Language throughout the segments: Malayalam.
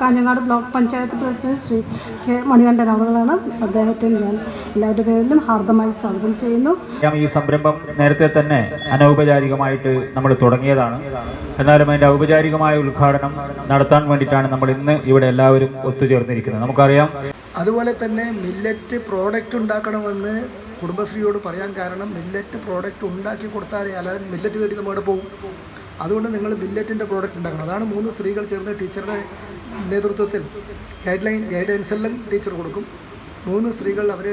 Kanhangad block panchayat president Shri K Manikandan അവറുകളാണ് അദ്ദേഹത്തെ ഞാൻ എല്ലാവരുടെ പേരിലും ഹാർദമായി സ്വാഗതം ചെയ്യുന്നു. ഈ സംരംഭം നേരത്തെ തന്നെ അനൗപചാരികമായിട്ട് നമ്മൾ തുടങ്ങിയതാണ്. എന്നാലും അതിന്റെ ഔപചാരികമായ ഉദ്ഘാടനം നടത്താൻ വേണ്ടിയിട്ടാണ് നമ്മൾ ഇന്ന് ഇവിടെ എല്ലാവരും ഒത്തുചേർന്നിരിക്കുന്നത്. നമുക്കറിയാം അതുപോലെ തന്നെ മില്ലറ്റ് പ്രോഡക്റ്റ് ഉണ്ടാക്കണമെന്ന് കുടുംബശ്രീയോട് പറയാൻ കാരണം മില്ലറ്റ് പ്രോഡക്റ്റ് ഉണ്ടാക്കി കൊടുത്താലേ അല്ലാതെ മില്ലറ്റ് തേടി നമ്മുടെ പോകും? അതുകൊണ്ട് നിങ്ങൾ ബില്ലറ്റിന്റെ പ്രോഡക്റ്റ് ഉണ്ടാക്കണം. അതാണ് മൂന്ന് സ്ത്രീകൾ ചേർന്ന് ടീച്ചറുടെ നേതൃത്വത്തിൽ ഗൈഡ് ലൈൻ ഗൈഡൻസ് എല്ലാം ടീച്ചർ കൊടുക്കും. മൂന്ന് സ്ത്രീകൾ അവർ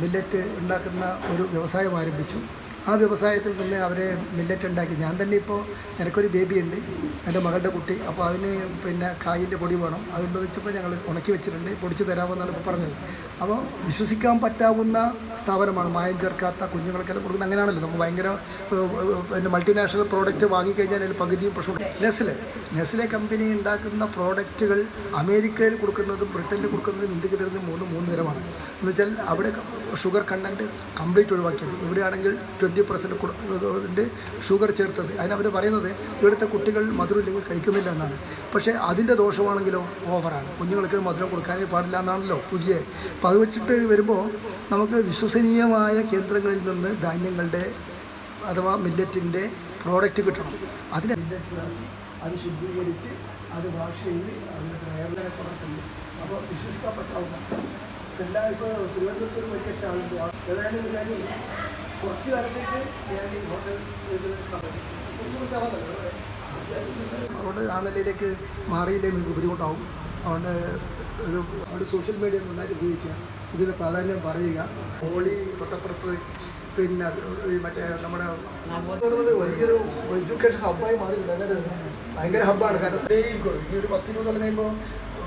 ബില്ലറ്റ് ഉണ്ടാക്കുന്ന ഒരു വ്യവസായം ആരംഭിച്ചു. ആ വ്യവസായത്തിൽ നിന്ന് അവരെ മില്ലറ്റ് ഉണ്ടാക്കി. ഞാൻ തന്നെ ഇപ്പോൾ എനിക്കൊരു ബേബി ഉണ്ട് എന്റെ മകളുടെ കുട്ടി. അപ്പോൾ അതിന് പിന്നെ കായിന്റെ പൊടി വേണം. അതുകൊണ്ട് വെച്ചപ്പോൾ ഞങ്ങൾ ഉണക്കി വെച്ചിട്ടുണ്ട്. പൊടിച്ച് തരാമെന്നാണ് ഇപ്പോൾ പറഞ്ഞത്. അപ്പോൾ വിശ്വസിക്കാൻ പറ്റാവുന്ന സ്ഥാപനമാണ്. മായം ചേർക്കാത്ത കുഞ്ഞുങ്ങൾക്കെല്ലാം കൊടുക്കുന്നത് അങ്ങനെയാണല്ലോ. നമുക്ക് ഭയങ്കര പിന്നെ മൾട്ടിനാഷണൽ പ്രോഡക്റ്റ് വാങ്ങിക്കഴിഞ്ഞാൽ അതിൽ പകുതിയും പ്രശ്നം നെസ്ലെ. നെസ്ലെ കമ്പനി ഉണ്ടാക്കുന്ന പ്രോഡക്റ്റുകൾ അമേരിക്കയിൽ കൊടുക്കുന്നതും ബ്രിട്ടനിൽ കൊടുക്കുന്നതും ഇന്ത്യയ്ക്ക് തരുന്നതും മൂന്ന് മൂന്ന് തരമാണ്. എന്ന് വെച്ചാൽ അവിടെ ഷുഗർ കണ്ടന്റ് കംപ്ലീറ്റ് ഒഴിവാക്കിയത്. ഇവിടെയാണെങ്കിൽ ട്വന്റി പെർസെന്റ് ഷുഗർ ചേർത്തത്. അതിനവർ പറയുന്നത് ഇവിടുത്തെ കുട്ടികൾ മധുരം ഇല്ലെങ്കിൽ കഴിക്കുന്നില്ല എന്നാണ്. പക്ഷേ അതിന്റെ ദോഷമാണെങ്കിലോ ഓവറാണ്. കുഞ്ഞുങ്ങൾക്ക് മധുരം കൊടുക്കാനേ പാടില്ല എന്നാണല്ലോ പുതിയ. അപ്പം അത് വെച്ചിട്ട് വരുമ്പോൾ നമുക്ക് വിശ്വസനീയമായ കേന്ദ്രങ്ങളിൽ നിന്ന് ധാന്യങ്ങളുടെ അഥവാ മില്ലറ്റിന്റെ പ്രോഡക്റ്റ് കിട്ടണം. അതിന് അത് ശുദ്ധീകരിച്ച് അത് വാഷ് ചെയ്ത് അതിന് ഡ്രൈവറിനെ കുറക്കുന്നുണ്ട് അപ്പോൾ വിശ്വസിക്കാൻ പറ്റാവുന്ന എല്ലാം ഇപ്പോൾ തിരുവനന്തപുരത്ത് ഒരു വലിയ സ്റ്റാളുണ്ട്. ഏതായാലും കുറച്ച് കാലത്തേക്ക് ഞാൻ ഈ ഹോട്ടൽ അതുകൊണ്ട് ആ നിലയിലേക്ക് മാറിയില്ലെങ്കിൽ നിങ്ങൾക്ക് ബുദ്ധിമുട്ടാവും. അതുകൊണ്ട് ഒരു അവിടെ സോഷ്യൽ മീഡിയ നന്നായിട്ട് ഉപയോഗിക്കുക. ഇതിന് പ്രാധാന്യം പറയുക. ഹോളി തൊട്ടപ്പുറത്ത് പിന്നെ ഈ മറ്റേ നമ്മുടെ വലിയൊരു എഡ്യൂക്കേഷൻ ഹബ്ബായി മാറിയിട്ടുണ്ട്. ഭയങ്കര ഹബ്ബാണ് കാരണം സെയിം ഈ ഒരു പത്ത് ഇരുപത് കൊല്ലം കഴിയുമ്പോൾ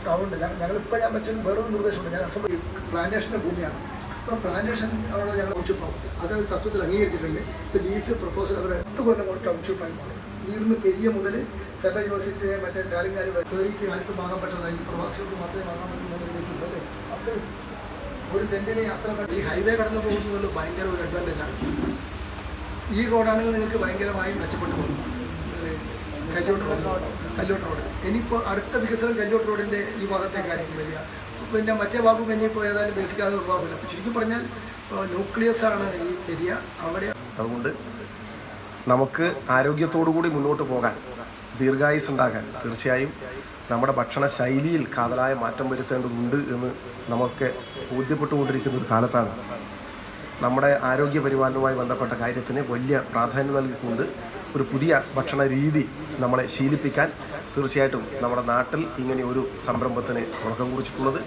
ടൗൺ ഞങ്ങളിപ്പോൾ ഞാൻ വെച്ച വേറൊരു നിർദ്ദേശമുണ്ട്. ഞാൻ അസംബ്ലി പ്ലാന്റേഷന്റെ ഭൂമിയാണ്. അപ്പോൾ പ്ലാന്റേഷൻ അവിടെ ഞങ്ങൾ ടൗൺഷിപ്പ് അത് തത്വത്തിൽ അംഗീകരിച്ചിട്ടുണ്ട്. ഇപ്പോൾ ലീസ് പ്രപ്പോസൽ അവർ പത്ത് കൊല്ലം കൊണ്ട് ടൗൺഷിപ്പായി മാറും. ഈർന്ന് പെരിയ മുതൽ സെൻട്രൽ യൂണിവേഴ്സിറ്റിയെ മറ്റേ ചാലിങ്ങാരി കയറിക്ക് ആർക്കും വാങ്ങാൻ പറ്റുന്നതായി പ്രവാസികൾക്ക് മാത്രമേ വാങ്ങാൻ പറ്റുന്നതിലേക്ക് അല്ലേ? അപ്പോൾ ഒരു സെന്റിന് യാത്ര ഈ ഹൈവേ കടന്നു പോകുന്നതുകൊണ്ട് ഭയങ്കര ഒരു അഡ്വാന്റേജ് ആണ്. ഈ റോഡാണെങ്കിൽ നിങ്ങൾക്ക് ഭയങ്കരമായി മെച്ചപ്പെട്ടു പോകും. ഇത് കല്ലോട്ട് റോഡ് കല്ലോട്ട് റോഡ് ഇനിയിപ്പോൾ അടുത്ത വികസനം കല്ലോട്ട് റോഡിന്റെ ഈ ഭാഗത്തെ ഭാഗത്തേക്കായിരിക്കും വരിക. പിന്നെ മറ്റേ വാക്ക് കഴിഞ്ഞ് ഇപ്പോൾ ഏതായാലും ബേസിക്കാതെ ഉറപ്പാകില്ല ചുരുക്കി പറഞ്ഞാൽ ന്യൂക്ലിയസ് ആണ് ഈ ഏരിയ അവിടെ അതുകൊണ്ട് നമുക്ക് ആരോഗ്യത്തോടു കൂടി മുന്നോട്ട് പോകാൻ ദീർഘായുസ് ഉണ്ടാകാൻ തീർച്ചയായും നമ്മുടെ ഭക്ഷണ ശൈലിയിൽ കാതലായ മാറ്റം വരുത്തേണ്ടതുണ്ട് എന്ന് നമുക്ക് ബോധ്യപ്പെട്ടുകൊണ്ടിരിക്കുന്ന ഒരു കാലത്താണ്. നമ്മുടെ ആരോഗ്യ പരിപാലനവുമായി ബന്ധപ്പെട്ട കാര്യത്തിന് വലിയ പ്രാധാന്യം നൽകിക്കൊണ്ട് ഒരു പുതിയ ഭക്ഷണ രീതി നമ്മളെ ശീലിപ്പിക്കാൻ തീർച്ചയായിട്ടും നമ്മുടെ നാട്ടിൽ ഇങ്ങനെ ഒരു സംരംഭത്തിന് തുടക്കം കുറിച്ചിട്ടുള്ളത്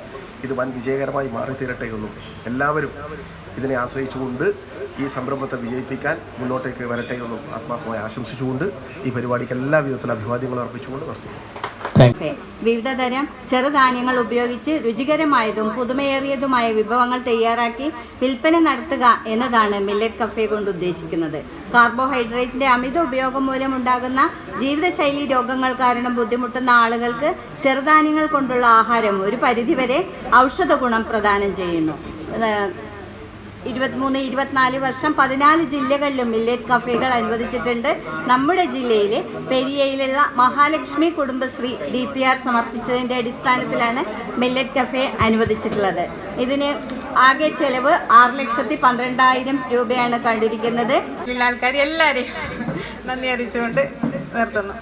ഇത് വൻ വിജയകരമായി മാറിത്തീരട്ടെ എന്നും എല്ലാവരും ഇതിനെ ആശ്രയിച്ചുകൊണ്ട് ഈ സംരംഭത്തെ വിജയിപ്പിക്കാൻ മുന്നോട്ടേക്ക് വരട്ടെ എന്നും ആത്മാർത്ഥമായി ആശംസിച്ചുകൊണ്ട് ഈ പരിപാടിക്ക് എല്ലാ വിധത്തിലും അഭിവാദ്യങ്ങൾ അർപ്പിച്ചുകൊണ്ട് നിർത്തുന്നു. വിവിധതരം വിവിധ തരം ചെറുധാന്യങ്ങൾ ഉപയോഗിച്ച് രുചികരമായതും പുതുമയേറിയതുമായ വിഭവങ്ങൾ തയ്യാറാക്കി വിൽപ്പന നടത്തുക എന്നതാണ് മില്ലറ്റ് കഫേ കൊണ്ട് ഉദ്ദേശിക്കുന്നത്. കാർബോഹൈഡ്രേറ്റിന്റെ അമിത ഉപയോഗം മൂലം ഉണ്ടാകുന്ന ജീവിതശൈലി രോഗങ്ങൾ കാരണം ബുദ്ധിമുട്ടുന്ന ആളുകൾക്ക് ചെറുധാന്യങ്ങൾ കൊണ്ടുള്ള ആഹാരം ഒരു പരിധിവരെ ഔഷധ ഗുണം പ്രദാനം ചെയ്യുന്നു. ഇരുപത്തിമൂന്ന് ഇരുപത്തിനാല് വർഷം പതിനാല് ജില്ലകളിലും മില്ലറ്റ് കഫേകൾ അനുവദിച്ചിട്ടുണ്ട്. നമ്മുടെ ജില്ലയിലെ പെരിയയിലുള്ള Mahalakshmi Kudumbashree D P R സമർപ്പിച്ചതിന്റെ അടിസ്ഥാനത്തിലാണ് മില്ലറ്റ് കഫേ അനുവദിച്ചിട്ടുള്ളത്. ഇതിന് ആകെ ചെലവ് ആറ് ലക്ഷത്തി പന്ത്രണ്ടായിരം രൂപയാണ് കണ്ടിരിക്കുന്നത്. ആൾക്കാർ എല്ലാവരെയും നന്ദി അറിയിച്ചുകൊണ്ട് നിർത്തുന്നു.